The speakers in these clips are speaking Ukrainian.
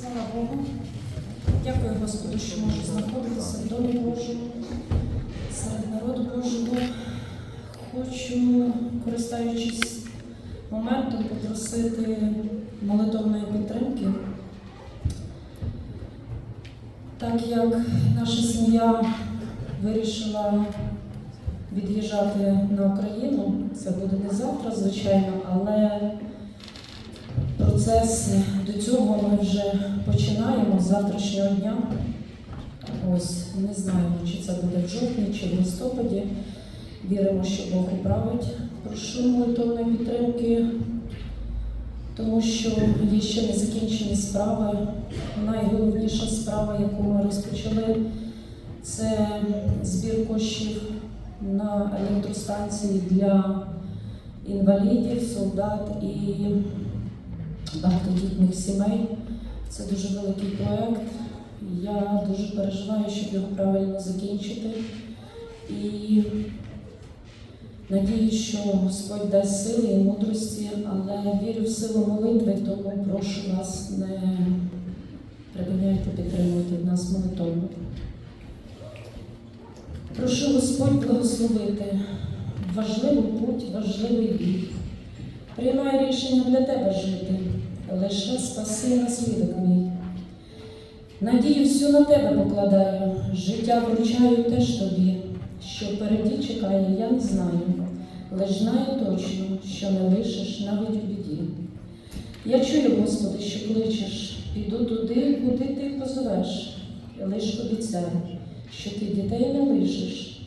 Слава Богу. Дякую Господу, що можу знаходитися в домі Божому, серед народу Божого. Хочу, користуючись моментом, попросити молитовної підтримки. Так як наша сім'я вирішила від'їжджати на Україну, це буде не завтра, звичайно, але процес до цього ми вже починаємо з завтрашнього дня. Ось не знаємо, чи це буде в жовтні, чи в листопаді. Віримо, що Бог управить. Прошу молитовної підтримки, тому що є ще не закінчені справи. Найголовніша справа, яку ми розпочали, це збір коштів на електростанції для інвалідів, солдат і багатодітних сімей. Це дуже великий проект. Я дуже переживаю, щоб його правильно закінчити. І надію, що Господь дасть сили і мудрості, але вірю в силу молитви, тому прошу вас, не припиняйте підтримувати нас молитовно. Прошу Господь благословити важливий путь, важливий бій. Приймаю рішення для тебе жити, лише спаси наслідок мій. Надію всю на тебе покладаю, життя вручаю теж тобі, що впереді чекає, я не знаю, лиш знаю точно, що не лишиш навіть у біді. Я чую, Господи, що кличеш, піду туди, куди ти позовеш, лиш обіцяй, що ти дітей не лишиш,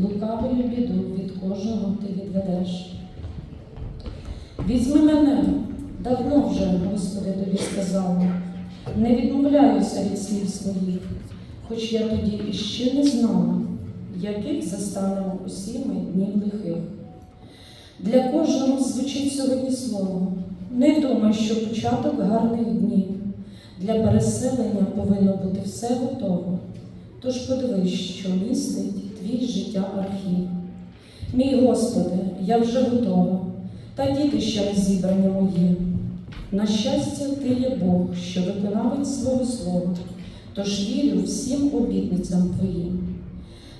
лукавою біду від кожного ти відведеш. Візьми мене, давно вже, Господи, тобі сказала, не відмовляюся від слів своїх, хоч я тоді іще не знала, яких застанемо усі ми днів лихих. Для кожного звучить сьогодні слово. Не думай, що початок гарних днів. Для переселення повинно бути все готово. Тож подивись, що містить твій життя архів. Мій Господи, я вже готова, та діти ще не зібрані мої. На щастя, ти є Бог, що виконавець свого слова, тож вірю всім обітницям твоїм.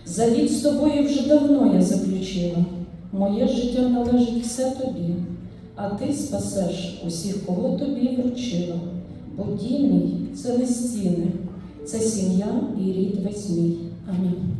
Завіт з тобою вже давно я заключила, моє життя належить все тобі, а ти спасеш усіх, кого тобі вручила. Бо мій – це не стіни, це сім'я і рід весь мій. Амінь.